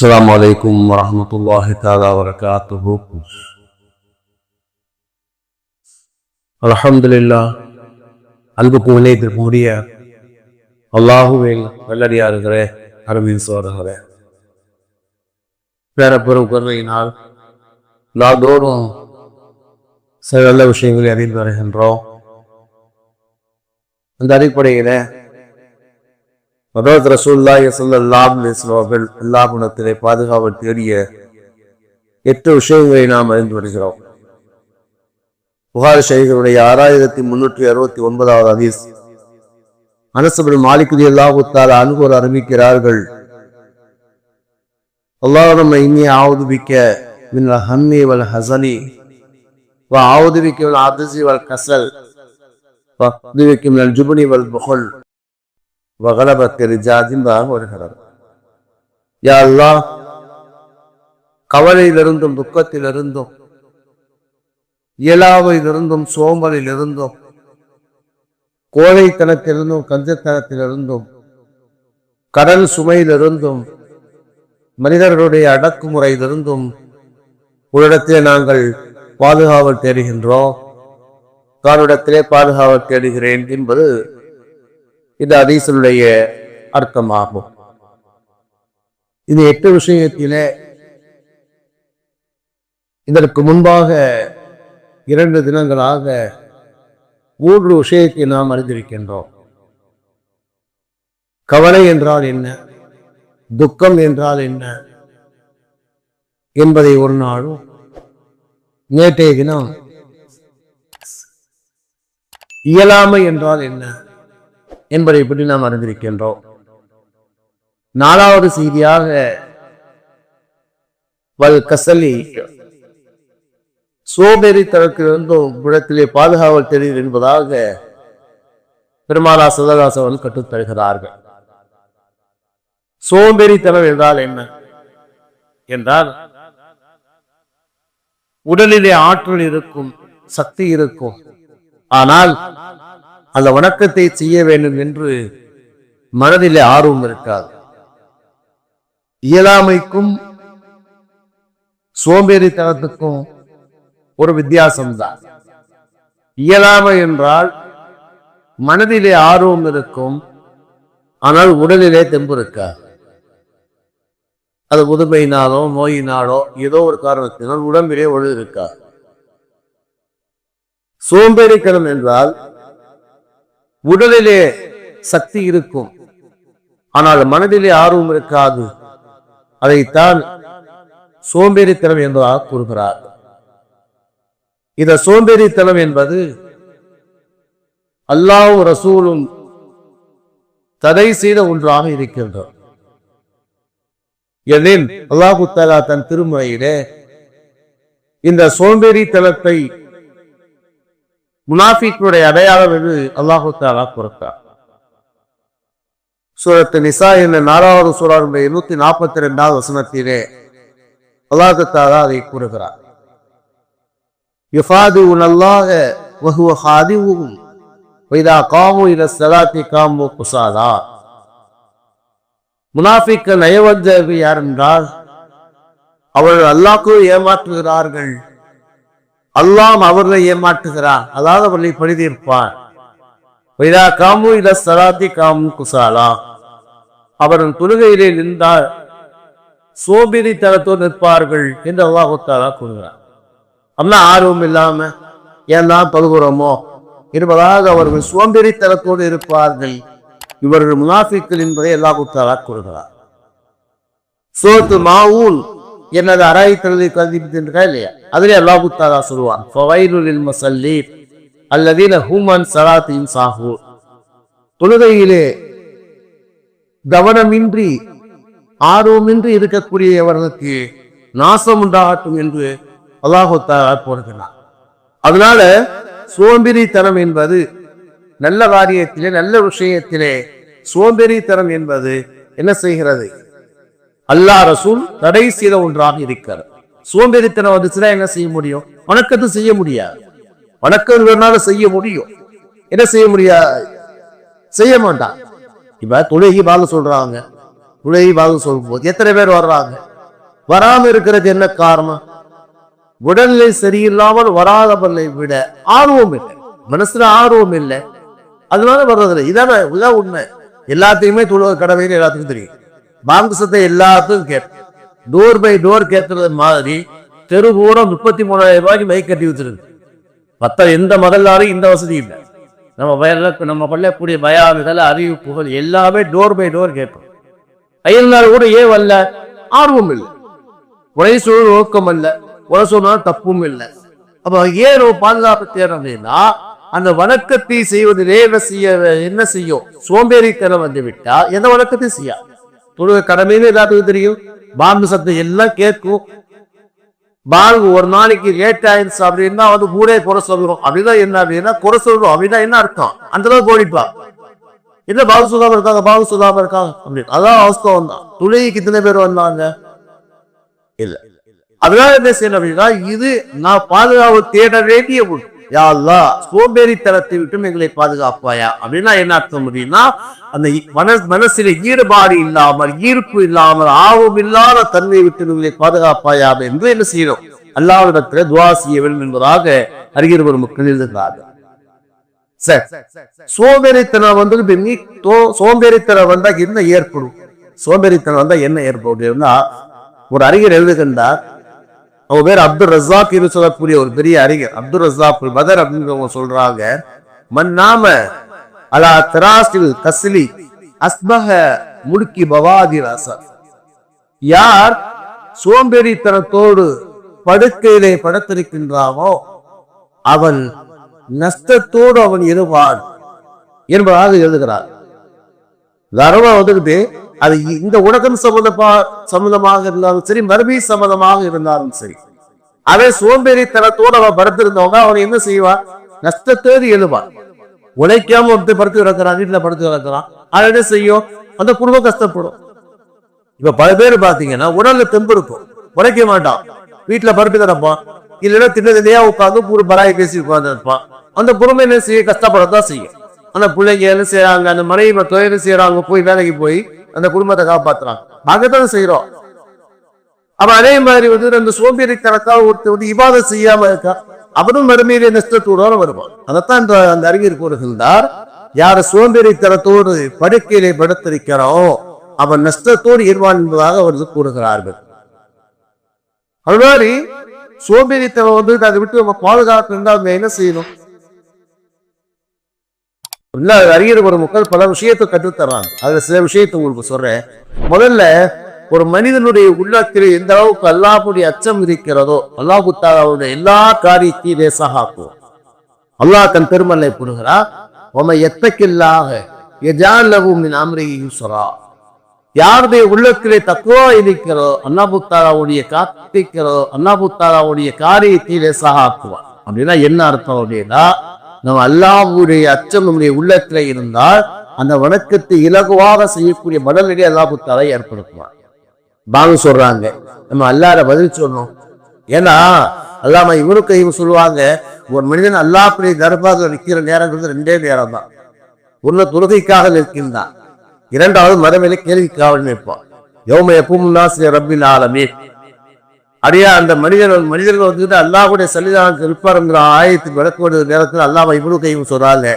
السلام عليكم ورحمة الله تعالى وبركاته அல்ஹம்துலில்லா அன்புக்கும் இணையத்திற்குரிய அல்லாஹுவில் வெள்ளடியாருகிறே அருமின் சோதர்களே பேரப்பெரும் கருணையினால் நாள்தோறும் சில நல்ல விஷயங்களை அறிந்து வருகின்றோம் அந்த அடிப்படையில மதத் ரசூல்லாய் சொல்லாம் அவர்கள் எல்லா குணத்திலே பாதுகாவல் தேடிய எட்டு விஷயங்களை நாம் அறிந்து வருகிறோம். புகார் ஷைகளுடைய ஆறாயிரத்தி முன்னூற்றி அறுபத்தி ஒன்பதாவது ஹதீஸ். அனசபுல் மாலிக்குதி அல்லாஹுத்தால் அனுகூர் அறிவிக்கிறார்கள் அல்லாஹ் நம்ம இனி ஆவுதுபிக்க மின் ஹம்மி வல் ஹசனி வ ஆவுதுபிக்க மின் ஆதிசி வல் கசல் வ ஆவுதுபிக்க மின் ஜுபனி வல் புகழ் வகலபத்திரு ஜாதின்பாக வருகிறார் யா அல்லாஹ் கவலையிலிருந்தும் துக்கத்திலிருந்தும் இயலாவையிலிருந்தும் சோம்பலிலிருந்தும் கோழைத்தனத்திலிருந்தும் கஞ்சத்தனத்திலிருந்தும் கடல் சுமையிலிருந்தும் மனிதர்களுடைய அடக்குமுறையிலிருந்தும் உன்னிடத்திலே நாங்கள் பாதுகாவல் தேடுகின்றோம் தானிடத்திலே பாதுகாவல் தேடுகிறேன் என்பது இந்த அதீசனுடைய அர்த்தமாகும். இந்த எட்டு விஷயத்திலே இதற்கு முன்பாக இரண்டு தினங்களாக மூன்று விஷயத்தை நாம் அறிந்திருக்கின்றோம். கவலை என்றால் என்ன? துக்கம் என்றால் என்ன? என்பதை ஒரு நாளும் நேற்றைய தினம் இயலாமை என்றால் என்ன? என்பதை பற்றி நாம் அறிந்திருக்கின்றோம். நாலாவது செய்தியாக வல் கசலி சோபேறித்தனத்திலிருந்தும் குணத்திலே பாதுகாவல் தெரியும் என்பதாக பெருமாளா சதகாசவன் கற்றுத்தருகிறார்கள் சோம்பேறித்தனம் என்றால் என்ன? என்றால் உடலிலே ஆற்றல் இருக்கும் சக்தி இருக்கும். ஆனால் அந்த வணக்கத்தை செய்ய வேண்டும் என்று மனதிலே ஆர்வம் இருக்காது. இயலாமைக்கும் சோம்பேறித்தனத்துக்கும் ஒரு வித்தியாசம்தான். இயலாமை என்றால் மனதிலே ஆர்வம் இருக்கும் ஆனால் உடலிலே தெம்பு இருக்காது. அது முதுமையினாலோ நோயினாலோ ஏதோ ஒரு காரணத்தினால் உடம்பிலே ஒழு இருக்காது. சோம்பேறித்தனம் என்றால் உடலிலே சக்தி இருக்கும். ஆனால் மனதிலே ஆர்வம் இருக்காது. அதைத்தான் சோம்பேறித்தனம் என்பதாக கூறுகிறார். இந்த சோம்பேறித்தனம் என்பது அல்லாஹ் ரசூலும் தடை செய்த ஒன்றாக இருக்கின்றது. எனில் அல்லாஹு தலா தன் திருமுறையிலே இந்த சோம்பேறித்தனத்தை முனாஃபிக்குடைய அடையாளம் என்று அல்லாஹு தாலா கொடுத்தார் சூரத்து நிசா என்ற நாலாவது சூறாருடைய இருநூத்தி நாற்பத்தி ரெண்டாவது வசனத்திலே அல்லாஹு தாலா அதை கூறுகிறார். யுஃபாது உனல்லாக வகுவ ஹாதிவும் வைதா காமு இல சலாத்தி காமு குசாதா முனாஃபிக்க நயவஞ்சகர்கள் யார் என்றால் அவர்கள் அல்லாக்கு ஏமாற்றுகிறார்கள். அல்லாம் அவர்களை ஏமாற்றுகிறான். அதாவது அவர்களை பழிதீர்ப்பான். காமு இல சலாத்தி காமு குசாலா. அவரின் தொழுகையிலே நின்றால் சோபிரி தரத்தோடு நிற்பார்கள் என்று அல்லாஹுத்தாலா கூறுகிறார் அம்னா ஆர்வம் இல்லாம ஏன் தான் இருப்பதாக என்பதாக அவர்கள் சோம்பேறித்தனத்தோடு இருப்பார்கள். இவர்கள் முனாஃபிக்கள் என்பதை அல்லாஹுத்தாலா கூறுகிறார். சோத்து மாவூல் எனது அராய்த்தலை கல்விக்கின்றா இல்லையா? அதிலே அல்லா புத்தாதா சொல்லுவான் ஃபவைலுலில் மசல்லி அல்லதீன ஹூமன் சலாத்தின் சாஹூ தொழுகையிலே கவனமின்றி ஆர்வமின்றி இருக்கக்கூடியவர்களுக்கு நாசம் உண்டாகட்டும் என்று அல்லாஹுத்தாரா போடுகிறார் அதனால சோம்பேறித்தனம் என்பது நல்ல காரியத்திலே நல்ல விஷயத்திலே சோம்பேறித்தனம் என்பது என்ன செய்கிறது? அல்லாஹ் ரசூல் தடை செய்த ஒன்றாக இருக்கிறார். சோம்பேறித்தனம் வந்துச்சுன்னா என்ன செய்ய முடியும்? வணக்கத்தை செய்ய முடியாது. வணக்கம் வேணாலும் செய்ய முடியும். என்ன செய்ய முடியாது? செய்ய மாட்டான். இப்ப தொழுகி பாக சொல்றாங்க. தொழுகி பாக சொல்லும்போது எத்தனை பேர் வர்றாங்க? வராம இருக்கிறது என்ன காரணம்? உடல்நிலை சரியில்லாமல் வராதவர்களை விட ஆர்வம் இல்லை. மனசுல ஆர்வம் இல்லை. அதனால வர்றதில்லை. இதான இதான் உண்மை. எல்லாத்தையுமே தொழுவ கடமைன்னு எல்லாத்துக்கும் தெரியும். பாங்கு சத்தை எல்லாத்துக்கும் கேட்பேன் டோர் பை டோர் கேட்கறது மாதிரி தெரு பூரா முப்பத்தி மூணாயிரம் ரூபாய்க்கு மைக் கட்டி வச்சிருக்கு. மற்ற எந்த மதல்லாரும் இந்த வசதி இல்லை. நம்ம வயல நம்ம பள்ளக்கூடிய அறிவு அறிவிப்புகள் எல்லாமே டோர் பை டோர் கேட்போம். அயல்நாள் கூட ஏன் வரல? ஆர்வம் இல்லை. உரை சூழல் நோக்கம் அல்ல. உரை சொன்னால் தப்பும் இல்லை. அப்போ ஏன் ஒரு பாதுகாப்பு தேவை அப்படின்னா அந்த வணக்கத்தை செய்வதிலே என்ன செய்ய என்ன செய்யும்? சோம்பேறித்தனம் வந்து விட்டா எந்த வணக்கத்தையும் செய்யாது. தொழுக கடமைன்னு எல்லாத்துக்கும் தெரியும்? பாம்பு சத்தம் எல்லாம் கேட்கும். பாம்பு ஒரு நாளைக்கு லேட் ஆயிடுச்சு அப்படின்னா வந்து ஊரே குறை சொல்லுவோம் அப்படின்னா என்ன அப்படின்னா குறை சொல்றோம். அப்படின்னா என்ன அர்த்தம்? அந்த அளவுக்கு ஓடிப்பா என்ன பாபு சுதாம இருக்காங்க? பாபு சுதாம இருக்காங்க. அப்படின்னு அதான் அவஸ்தம் தான் துளைக்கு இத்தனை பேர் வந்தாங்க? இல்ல. அதனால என்ன செய்யணும் அப்படின்னா இது நான் பாதுகாப்பு தேட வேண்டிய ஒன்று. யா அல்லாஹ் சோம்பேறித்தனத்தை விட்டும் எங்களை பாதுகாப்பாயா? அப்படின்னா என்ன அர்த்தம் அப்படின்னா அந்த மன மனசில ஈடுபாடு இல்லாமல் ஈர்ப்பு இல்லாமல் ஆர்வம் இல்லாத தன்மை விட்டு எங்களை பாதுகாப்பாயா என்று என்ன செய்யணும்? அல்லாவிடத்துல துவா செய்ய வேண்டும் என்பதாக அறிஞர் ஒரு மக்கள் எழுதுகிறார்கள். சரி. சோம்பேறித்தனம் வந்து சோம்பேறித்தனம் வந்தா என்ன ஏற்படும்? சோம்பேறித்தனம் வந்தா என்ன ஏற்படும் அப்படின்னா ஒரு அறிஞர் எழுதுகின்றார் அவங்க பேர் அப்துல் ரசாக் என்று சொல்லக்கூடிய ஒரு பெரிய அறிஞர். அப்துல் ரசாக் பதர் அப்படின்றவங்க சொல்றாங்க. மன்னாம அலா திராசில் கசிலி அஸ்பஹ முடுக்கி பவாதி ரச யார் சோம்பேறித்தனத்தோடு படுக்கையிலே படுத்திருக்கின்றாவோ அவன் நஷ்டத்தோடு அவன் இருவான் என்பதாக எழுதுகிறார். தர்மம் வந்துட்டு அது இந்த உலகம் சம்பந்தமா சம்பந்தமாக இருந்தாலும் சரி மறுபடி சம்பந்தமாக இருந்தாலும் சரி. அவன் சோம்பேறித்தனத்தோடு அவன் படுத்திருந்தவங்க அவன் என்ன செய்வான் நஷ்டத்தேடி எழுவான் உழைக்காம ஒருத்தர் படுத்து கிடக்கிறான் வீட்டில் படுத்து கிடக்கிறான். அது என்ன செய்யும்? அந்த குடும்பம் கஷ்டப்படும். இப்ப பல பேர் பாத்தீங்கன்னா உடல்ல தெம்பு இருக்கும். உழைக்க மாட்டான். வீட்டுல பருப்பு கிடப்பான். இல்லைன்னா தின்னதையா உட்காந்து ஒரு பராய் பேசி உட்கார்ந்து இருப்பான். அந்த குடும்பம் என்ன செய்ய கஷ்டப்படத்தான் செய்யும். அந்த பிள்ளைங்க என்ன செய்யறாங்க அந்த மனைவி தொழில் செய்யறாங்க போய் வேலைக்கு போய் அந்த குடும்பத்தை காப்பாத்துறான். அங்கதான் செய்யறோம் அவன் அதே மாதிரி வந்து அந்த சோம்பேறித்தனத்தால் ஒருத்தர் வந்து இவாதம் செய்யாம இருக்கா? அவனும் மறுமையிலே நஷ்டத்தோட வருவான். அதைத்தான் இந்த அந்த அறிஞர் கூறுகின்றார். யார சோம்பேறித்தனத்தோடு படுக்கையிலே படுத்திருக்கிறோம் அவன் நஷ்டத்தோடு இருவான் என்பதாக அவர்கள் கூறுகிறார்கள். அது மாதிரி சோம்பேறித்தனம் வந்து அதை விட்டு நம்ம பாதுகாப்பு இருந்தால் அவங்க என்ன செய்யணும்? இல்லை அறிஞர் ஒரு மக்கள் பல விஷயத்தை கற்றுத்தர்றாங்க. அதுல சில விஷயத்தை உங்களுக்கு சொல்றேன். முதல்ல ஒரு மனிதனுடைய உள்ளத்தில் எந்த அளவுக்கு அல்லாஹுடைய அச்சம் இருக்கிறதோ அல்லாஹு தாலாவுடைய எல்லா காரியத்தையும் லேசாக அல்லாஹ் தன் பெருமல்லை கூறுகிறார் உமை எத்தக்கில்லாக எஜாலவும் அம்ரிகி யூசரா யாருடைய உள்ளத்திலே தக்குவா இருக்கிறோ அண்ணாபுத்தாராவுடைய காத்திக்கிறோ அண்ணாபுத்தாராவுடைய காரியத்தை லேசாக ஆக்குவார் அப்படின்னா என்ன அர்த்தம் அப்படின்னா நம்ம அல்லாவுடைய அச்சம் நம்முடைய உள்ளத்திலே இருந்தால் அந்த வணக்கத்தை இலகுவாக செய்யக்கூடிய மனநிலை அல்லாஹுத்தாரா ஏற்படுத்துவார் பாங்க சொல்றாங்க நம்ம அல்லாத பதில் சொல்லணும். ஏன்னா அல்லாம இவனுக்கு இவங்க சொல்லுவாங்க ஒரு மனிதன் அல்லாஹுடைய தர்பாக நிற்கிற நேரங்கிறது ரெண்டே நேரம் தான் ஒன்னு தொழுகைக்காக நிற்கின்றான். இரண்டாவது மரமேல கேள்விக்காக நிற்பான். யோம எப்பவும் ரப்பின் ஆலமே அடியா அந்த மனிதர்கள் மனிதர்கள் வந்துட்டு அல்லாஹ்வுடைய சன்னிதானத்தில் இருப்பாருங்கிற ஆயத்துக்கு விளக்கக்கூடிய நேரத்தில் அல்லாஹ் இவ்வளவு கையும் சொல்றாங்க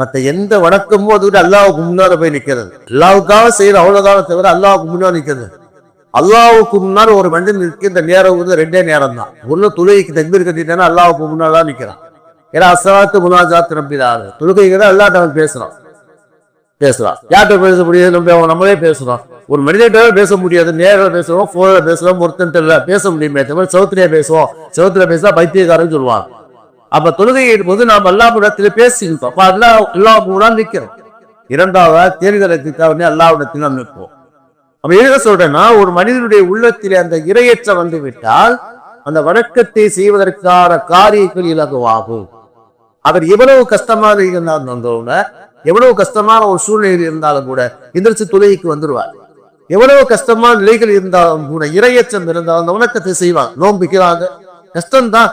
மற்ற எந்த வணக்கமும் வந்துட்டு அல்லாவுக்கு முன்னால போய் நிற்கிறது. அல்லாவுக்காக செய்யற அவ்வளவுதான் தவிர அல்லாவுக்கு முன்னாடி நிற்கிறது. அல்லாவுக்கு முன்னால் ஒரு மனிதன் நிற்கின்ற நேரம் வந்து ரெண்டே நேரம் தான் ஒன்று தொழுகைக்கு தக்பீர் கட்டிட்டேன்னா அல்லாவுக்கு முன்னால் தான் நிற்கிறான். ஏன்னா அசலாத்து முனாஜாத் ரப்பிதாரு தொழுகைக்கு தான் அவன் பேசுறான். பேசுறான். யார்கிட்ட பேச முடியாது நம்ம நம்மளே பேசுறோம் ஒரு மனிதர்கிட்ட பேச முடியாது நேரில் பேசுவோம் ஃபோனில் பேசுவோம் ஒருத்தன் பேச முடியுமே தவிர சவுத்துலேயே பேசுவோம். சவுத்துல பேசா பைத்தியக்காரன்னு சொல்லுவாங்க. அப்ப தொழுகையின் போது நாம் அல்லாஹ்விடத்துல பேசியிருக்கோம் அப்ப எல்லா எல்லா முன்னாடி நிற்கிறோம் இரண்டாவது தேர்தலுக்காக அல்லாஹ்விடத்தில் நாம் நிற்போம். அப்ப எழுத சொல்றேன்னா ஒரு மனிதனுடைய உள்ளத்திலே அந்த இரையற்ற வந்து விட்டால் அந்த வணக்கத்தை செய்வதற்கான காரியங்கள் இலகுவாகும். அவர் எவ்வளவு கஷ்டமாக இருந்தாலும் எவ்வளவு கஷ்டமான ஒரு சூழ்நிலையில் இருந்தாலும் கூட எந்திரிச்சு தொழுகைக்கு வந்துருவார். எவ்வளவு கஷ்டமான நிலைகள் இருந்தாலும் கூட இரையச்சம் இருந்தாலும் அந்த உணக்கத்தை செய்வாங்க. நோம்பிக்கிறாங்க கஷ்டம்தான்.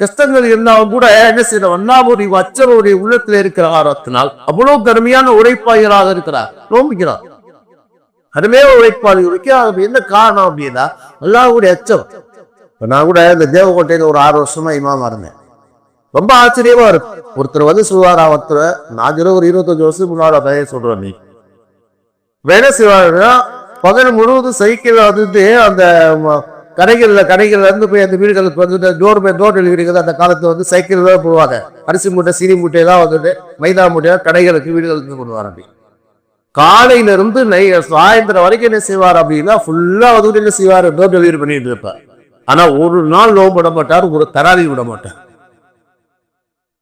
கஷ்டங்கள் இருந்தாலும் கூட என்ன செய்யணும் அண்ணாவுடைய அச்சருடைய உள்ளத்தில் இருக்கிற ஆரத்தினால் அவ்வளவு கடுமையான உழைப்பாளராக இருக்கிறார். நோம்பிக்கிறார் கடுமையாக உழைப்பாளி உழைக்க என்ன காரணம் அப்படின்னா அல்லாவுடைய அச்சம். இப்போ நான் கூட இந்த தேவகோட்டையில ஒரு ஆறு வருஷமா இமாமா இருந்தேன். ரொம்ப ஆச்சரியமா இருக்கும். ஒருத்தர் வந்து சொல்லுவாரா ஒருத்தர் நான் ஒரு இருபத்தஞ்சு வருஷத்துக்கு முன்னாடி சொல்றேன் நீ. வேலை செய்வாருன்னா பகல் முழுவதும் சைக்கிள் வந்து அந்த கடைகளில் கடைகளில் இருந்து போய் அந்த வீடுகளுக்கு வந்து டோர் பை டோர் டெலிவரி அந்த காலத்தில் வந்து சைக்கிள் தான் போவாங்க அரிசி மூட்டை சீனி மூட்டையெல்லாம் வந்துட்டு மைதா மூட்டையா கடைகளுக்கு வீடுகளுக்கு கொண்டு வர அப்படி. காலையில இருந்து நை சாயந்தரம் வரைக்கும் என்ன செய்வார் அப்படின்னா ஃபுல்லாக வந்து என்ன செய்வார்? டோர் டெலிவரி பண்ணிட்டு இருப்பார். ஆனால் ஒரு நாள் நோம்பு விட மாட்டார் ஒரு தராவி விட மாட்டார்.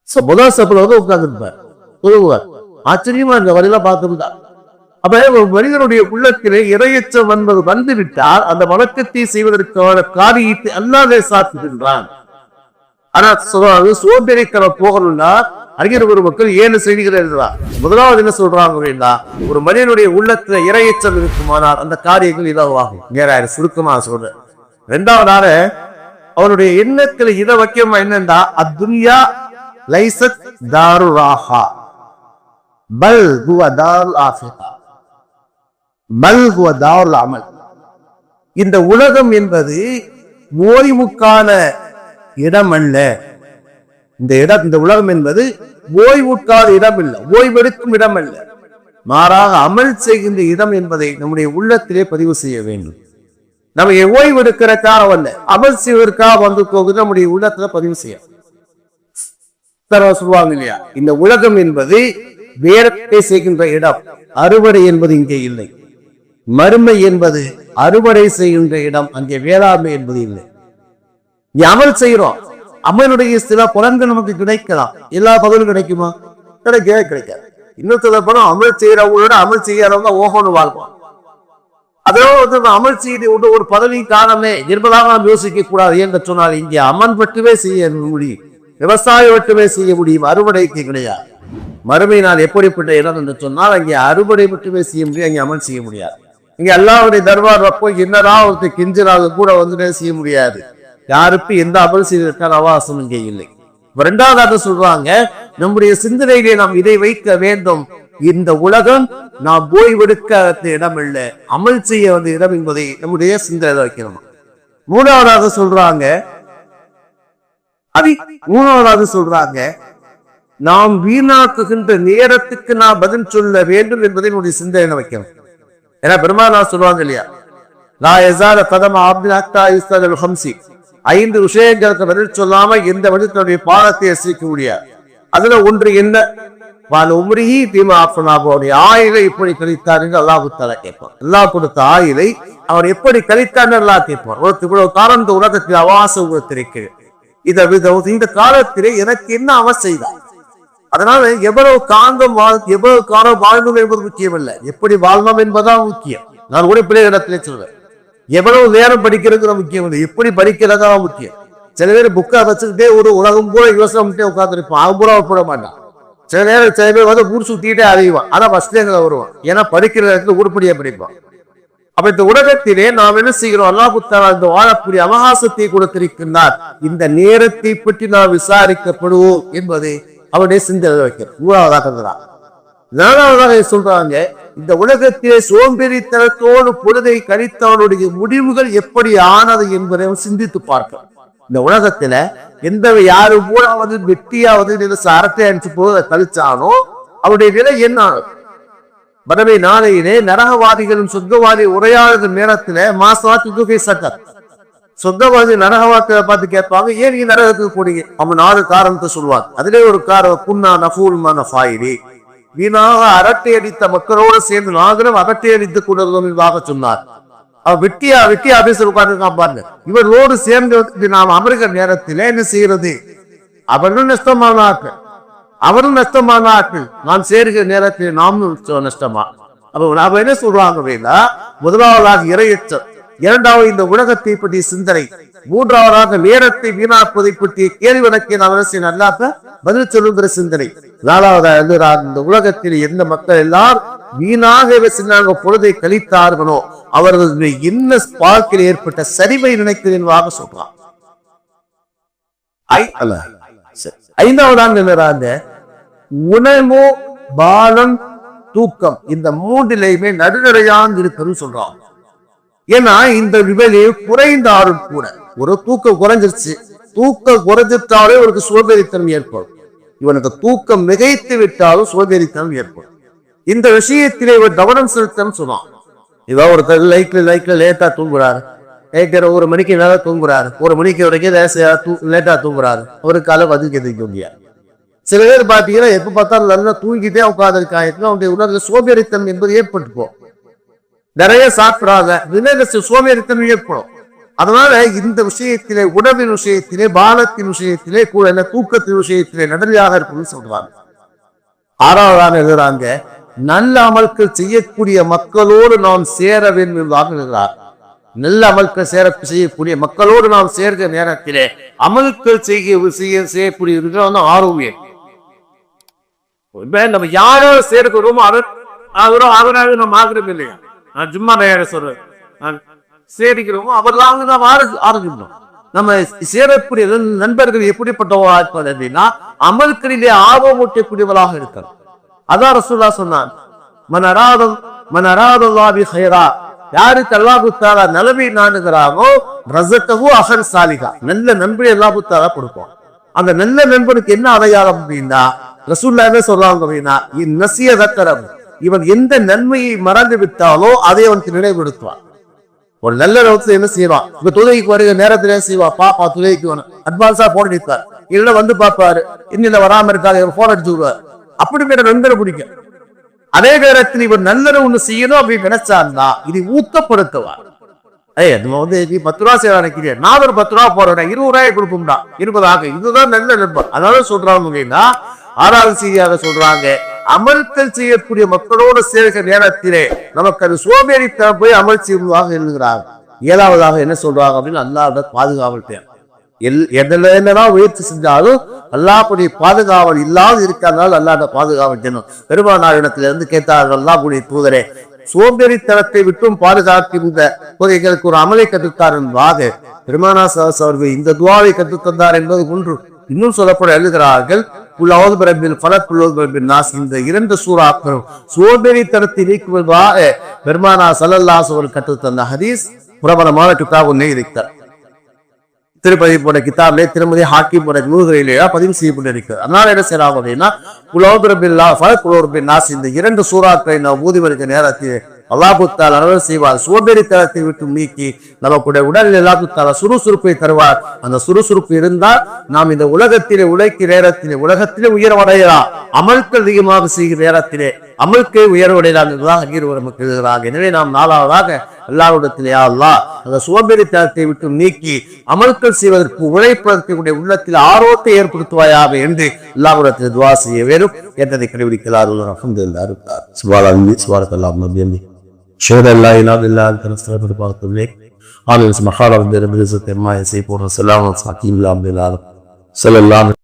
ஸோ முதல் சப்பில் வந்து உட்காந்துருப்பார் உதவுவார் ஆச்சரியமா இந்த வரையெல்லாம் பார்த்துருந்தா. அப்ப ஒரு மனிதனுடைய உள்ளத்திலே இறையச்சம் என்பது வந்துவிட்டால் அந்த வணக்கத்தை செய்வதற்கான காரியத்தை அல்லாதே சாத்துகின்றான். ஆனா சொல்றாங்க சோம்பேறித்தனம் போகணும்னா அறிஞர் ஒரு மக்கள் ஏழு செய்திகள் எழுதுறார் முதலாவது என்ன சொல்றாங்க அப்படின்னா ஒரு மனிதனுடைய உள்ளத்துல இரையச்சம் இருக்குமானால் அந்த காரியங்கள் இதாகும் நேராயிரம் சுருக்கமா சொல்றேன். ரெண்டாவதாக அவனுடைய எண்ணத்துல இதை வைக்கமா என்னன்னா அத்துன்யா லைசத் தாரு ராஹா பல் ஹுவ தாரு ஆஃபிகா மல்குவ தாருல் அமல் இந்த உலகம் என்பது ஓய்வுக்கான இடம் அல்ல இந்த இடம் இந்த உலகம் என்பது ஓய்வுக்கான இடம் இல்ல ஓய்வெடுக்கும் இடம் அல்ல மாறாக அமல் செய்கின்ற இடம் என்பதை நம்முடைய உள்ளத்திலே பதிவு செய்ய வேண்டும். நம்ம ஓய்வெடுக்கிறதுக்காக அல்ல. அமல் செய்வதற்காக வந்து போகுது நம்முடைய உள்ளத்துல பதிவு செய்ய சொல்லுவாங்க இல்லையா? இந்த உலகம் என்பது வேரத்தை செய்கின்ற இடம். அறுவடை என்பது இங்கே இல்லை. மறுமை என்பது அறுவடை செய்கின்ற இடம். அங்கே வேளாண்மை என்பது இல்லை. நீ அமல் செய்யறோம் அமலுடைய சில பலன்கள் நமக்கு கிடைக்கலாம். எல்லா பலனும் கிடைக்குமா? கிடைக்கவே கிடைக்காது. இன்னும் சொல்ல அமல் செய்யறவங்களோட அமல் செய்யறவங்க ஓஹோன்னு வாழ்வான் அதோட வந்து அமல் செய்து விட்டு ஒரு பதவி காலமே என்பதாக நாம் யோசிக்க கூடாது என்று சொன்னால் இங்கே அமன் மட்டுமே செய்ய முடியும். விவசாயம் மட்டுமே செய்ய முடியும். அறுவடைக்கு கிடையாது. மறுமை நாள் எப்படிப்பட்ட இடம் என்று சொன்னால் அங்கே அறுவடை மட்டுமே செய்ய முடியும் அங்கே அமல் செய்ய முடியாது. இங்க அல்லாவுடைய தர்பார் போய் என்னடா ஒருத்தர் கிஞ்சினாலும் கூட வந்து செய்ய முடியாது. யாருக்கும் எந்த அமல் செய்வதற்கான அவகாசம் இங்கே இல்லை. ரெண்டாவதாக இரண்டாவதாக சொல்றாங்க நம்முடைய சிந்தனையிலே நாம் இதை வைக்க வேண்டும். இந்த உலகம் நாம் ஓய்வெடுக்க இடம் இல்லை அமல் செய்ய வந்த இடம் என்பதை நம்முடைய சிந்தனை வைக்கணும். மூணாவதாக சொல்றாங்க அது மூணாவதாக சொல்றாங்க நாம் வீணாக்குகின்ற நேரத்துக்கு நாம் பதில் சொல்ல வேண்டும் என்பதை நம்முடைய சிந்தனை வைக்கணும். ஏன்னா பெருமானா சொல்லுவாங்க இல்லையா? நான் எசால கதம் ஆப்தின் அக்தா இஸ்தல் ஹம்சி. ஐந்து விஷயங்களுக்கு பதில் சொல்லாம எந்த மனிதனுடைய பாதத்தை அசிக்க முடியாது அதுல ஒன்று என்ன? வால் உம்ரிஹி தீமா ஆஃபனாபோடைய ஆயிலை எப்படி கழித்தார் என்று அல்லாஹு தலா கேட்பான். அல்லாஹ் கொடுத்த ஆயிலை அவர் எப்படி கழித்தார் அல்லா கேட்பார் ஒருத்தர் இவ்வளவு காலம் இந்த உலகத்தில் அவாசம் கொடுத்திருக்கு இதை இந்த காலத்திலே எனக்கு என்ன அவன் செய்தார் அதனால எவ்வளவு காந்தம் வாழ் எவ்வளவு காலம் வாழணும் என்பது முக்கியம் இல்லை எப்படி வாழ்ந்தோம் என்பதுதான் முக்கியம். நான் கூட பிள்ளை இடத்துல சொல்றேன் எவ்வளவு நேரம் படிக்கிறதுங்கிற முக்கியம் இல்லை எப்படி படிக்கிறதா முக்கியம். சில பேர் புக்கை வச்சுக்கிட்டே ஒரு உலகம் கூட யோசனை பண்ணிட்டே உட்காந்துருப்பான் அவன் கூட போட மாட்டான். சில நேரம் சில பேர் வந்து ஊர் சுத்திட்டே அறிவான் ஆனா ஃபர்ஸ்ட் வருவான். ஏன்னா படிக்கிற இடத்துல உருப்படியா படிப்பான். அப்ப இந்த உலகத்திலே நாம் என்ன செய்கிறோம்? அல்லாஹ் புத்தாலா இந்த வாழக்கூடிய அவகாசத்தை கொடுத்திருக்கின்றார். இந்த நேரத்தை பற்றி நாம் விசாரிக்கப்படுவோம் என்பதை அவருடைய சிந்தனை வைக்கிறோம் மூணாவதாக இருந்தான் நாலாவதாக சொல்றாங்க இந்த உலகத்திலே சோம்பேறித்தனத்தோடு பொழுதை கழித்தவனுடைய முடிவுகள் எப்படி ஆனது என்பதை சிந்தித்து பார்க்கலாம் இந்த உலகத்துல எந்த யாரு மூலாவது வெட்டியாவது வெட்டியா அனுப்பி நினைச்சு அரட்டை அடிச்சு கழிச்சானோ அவருடைய நிலை என்ன பதவி நாளையிலே நரகவாதிகளும் சொர்க்கவாதி உரையாடுகிற நேரத்துல மாசம் துகை சட்டர் சொர்க்கவாதி நரகவாக்களை பார்த்து கேட்பாங்க. ஏன் நீ நரகத்துக்கு போனீங்க? அவன் நாலு காரணத்தை சொல்லுவாங்க. அதிலே ஒரு காரணம் புண்ணா நஃபூல் மன ஃபாயிரி வீணாக அரட்டை அடித்த மக்களோடு சேர்ந்து நாங்களும் அரட்டை அடித்துக் கொண்டிருந்தோம் என்பதாக சொன்னார். அவன் வெட்டியா வெட்டியா ஆபீசர் உட்கார்ந்துருக்கான் பாருங்க. இவரோடு சேர்ந்து நாம் அமருகிற நேரத்தில் என்ன செய்யறது அவர்களும் நஷ்டமான ஆட்கள் அவரும் நஷ்டமான நான் சேருகிற நேரத்தில் நாமும் நஷ்டமா? அப்ப நாம என்ன சொல்றாங்க அப்படின்னா முதலாவதாக இரையச்சம் இரண்டாவது இந்த உலகத்தை பற்றிய சிந்தனை. மூன்றாவதாக நேரத்தை வீணாக்குவதை பற்றிய கேள்வி வழக்கை நாம் என்ன அல்லாத பதில் சொல்லுங்கிற சிந்தனை. நாலாவதாக இந்த உலகத்தில் எந்த மக்கள் எல்லாம் வீணாக சின்னாங்க பொழுதை கழித்தார்களோ அவர்களுடைய என்ன வாழ்க்கையில் ஏற்பட்ட சரிவை நினைக்கிறேன்வாக சொல்றான். சரி. ஐந்தாவதாக நின்றாங்க உணவு பாலம் தூக்கம் இந்த மூன்றிலையுமே நடுநிலையாந்து இருக்கிறது சொல்றான். ஏன்னா இந்த விபலி குறைந்தாலும் கூட ஒரு தூக்கம் குறைஞ்சிருச்சு. தூக்கம் குறைஞ்சிட்டாலே இவனுக்கு சோம்பேறித்தனம் ஏற்படும். இவனுக்கு தூக்கம் மிகைத்து விட்டாலும் சோம்பேறித்தனம் ஏற்படும். இந்த விஷயத்திலே இவர் கவனம் செலுத்தன்னு சொன்னான். இவன் ஒருத்தர் லைட்ல லைட்ல லேட்டா தூங்குறாரு. லைட்டர் ஒரு மணிக்கு மேல தூங்குறாரு. ஒரு மணிக்கு வரைக்கும் லேசா தூ லேட்டா தூங்குறாரு. ஒரு காலம் அதுக்கு தூக்க முடியாது சில பேர் பார்த்தீங்கன்னா எப்ப பார்த்தாலும் நல்லா தூங்கிட்டே உட்காந்துருக்காங்க அவனுடைய உணர்வு சோம்பேறித்தனம் என்பது ஏற்பட்டுப்போம். நிறைய சாப்பிடாத வினரசு சோம்பேறித்தனம் ஏற்படும். அதனால இந்த விஷயத்திலே உணவின் விஷயத்திலே பாலத்தின் விஷயத்திலே கூட என்ன தூக்கத்தின் விஷயத்திலே நடுநிலையாக இருக்கும்னு சொல்றாங்க. ஆறாவதாக எழுதுறாங்க நல்ல அமல்கள் செய்யக்கூடிய மக்களோடு நாம் சேர வேண்டும் என்பதாக நல்ல அமல்கள் சேர செய்யக்கூடிய மக்களோடு நாம் சேர்கிற நேரத்திலே அமல்கள் செய்ய விஷயம் செய்யக்கூடிய இருக்கிற ஆரோக்கியம் இப்ப நம்ம யாரோ சேர்க்கிறோமோ அவர் அவரோ அவராக நம்ம ஆகிறோம் இல்லையா? நான் சும்மா நேர சொல்றேன்? நான் அவர்லாம் அவர்களாக நாம் ஆரம்பிக்கணும் நம்ம சேரக்கூடிய நண்பர்கள் எப்படிப்பட்டவா இருப்பார் அப்படின்னா அமல்களிலே ஆர்வம் ஊட்டக்கூடியவர்களாக இருக்கார் அதான் ரசூல்லா சொன்னான் மனராதம் அராதம் ஹைரா யாருக்கு அல்லாஹு தாலா நிலைமை நாடுகிறாரோ ரசத்தகு அகர் சாலிகா நல்ல நண்பனை அல்லாஹு தாலா கொடுப்போம் அந்த நல்ல நண்பனுக்கு என்ன அடையாளம் அப்படின்னா ரசூல்லா என்ன சொல்றாங்க அப்படின்னா இந்நசிய தக்கரம் இவன் எந்த நன்மையை மறந்து விட்டாலோ அதை அவனுக்கு நினைவுபடுத்துவான். ஒரு நல்ல நேரத்துல என்ன செய்வான்? இப்ப துதைக்கு வருகிற நேரத்துல என்ன செய்வா பாப்பா துதைக்கு வேணும் அட்வான்ஸா போன் அடிப்பார். இல்ல வந்து பாப்பாரு? இன்னும் வராம இருக்காரு? போன் அடிச்சு விடுவார். அப்படிப்பட்ட நண்பரை பிடிக்கும். அதே நேரத்தில் இவர் நல்லது ஒண்ணு செய்யணும் அப்படின்னு நினைச்சான்னா இதை ஊக்கப்படுத்துவார் ஏய் நம்ம வந்து நீ பத்து ரூபா சேவை நினைக்கிறீங்க நான் ஒரு பத்து ரூபா போறேன் இருபது ரூபாய் கொடுப்போம்டா. இருபதாக இதுதான் நல்ல நண்பர். அதாவது சொல்றாங்க அப்படின்னா ஆறாவது செய்தியாக சொல்றாங்க அமல்கள் செய்யக்கூடிய மக்களோடு சேர்கிற நேரத்திலே நமக்கு அது சோம்பேறித்தனம் போய் அமல் செய்வதாக எழுதுகிறார் ஏழாவதாக என்ன சொல்றாங்க அப்படின்னு அல்லாத பாதுகாவல் தேவை. எல் எதில் என்னதான் முயற்சி செஞ்சாலும் அல்லாஹுடைய பாதுகாவல் இல்லாது இருக்கிறதுனால அல்லாத பாதுகாவல் தினம் பெருமானாரிடத்துல இருந்து கேட்டார்கள் அல்லாஹுடைய தூதரே சோம்பேறித்தனத்தை விட்டும் பாதுகாக்கின்ற எங்களுக்கு ஒரு அமலை கற்றுத்தார் என்பதாக பெருமானா சாஸ் அவர்கள் இந்த துவாவை கற்றுத்தந்தார் என்பது ஒன்று. இன்னும் சொல்லப்பட எழுதுகிறார்கள் குலாவது பிறப்பில் பல குலாவது பிறப்பில் நாஸ் இந்த இரண்டு சூறாக்களும் சோம்பேறித்தனத்தை நீக்குவதாக பெருமானா சல்லல்லாஸ் அவர் கற்று தந்த ஹதீஸ் பிரபலமான கிதாப் ஒன்றை இருக்கிறார் திருப்பதி போன்ற கிதாபிலே திருமதி ஹாக்கி போன்ற நூல்களிலேயே பதிவு செய்யப்பட்டிருக்கிறது. அதனால என்ன செய்யலாம் அப்படின்னா குலோபிரபில்லா ஃபல குலோபின் நாஸ் இந்த இரண்டு சூறாக்களை நான் ஊதி வருகிற நேரத்தில் அல்லாஹுத்தால் அலுவல் செய்வார். சோம்பேறித்தனத்தை விட்டு நீக்கி நமக்குடைய உடலில் அல்லாஹுத்தால சுறுசுறுப்பை தருவார். அந்த சுறுசுறுப்பு இருந்தால் நாம் இந்த உலகத்திலே உழைக்கிற நேரத்திலே உலகத்திலே உயர்வடையலாம் அமல்கள் அதிகமாக செய்கிற நேரத்திலே அமல்கை உயர்வடையலாம் என்றுதான் அங்கீர் நமக்கு எழுதுகிறார் எனவே நாம் நாலாவதாக எல்லாரிடத்திலே அல்லா அந்த சோம்பேறித்தனத்தை விட்டு நீக்கி அமல்கள் செய்வதற்கு உழைப்பதற்கு உடைய உள்ளத்தில் ஆர்வத்தை ஏற்படுத்துவாயாக என்று எல்லாரிடத்தில் துவா செய்ய வேண்டும். என்றதை கடைபிடிக்கிறார். அஹமதுல்லா இருக்கார் சுபாலி சுபாரத்தல்லாம் நபி شهد ان لا اله الا انت نستغفرك ونتوب اليك قال اسم خالد بن رزق ما يسيب ورسول الله صلى الله عليه وسلم صلى الله عليه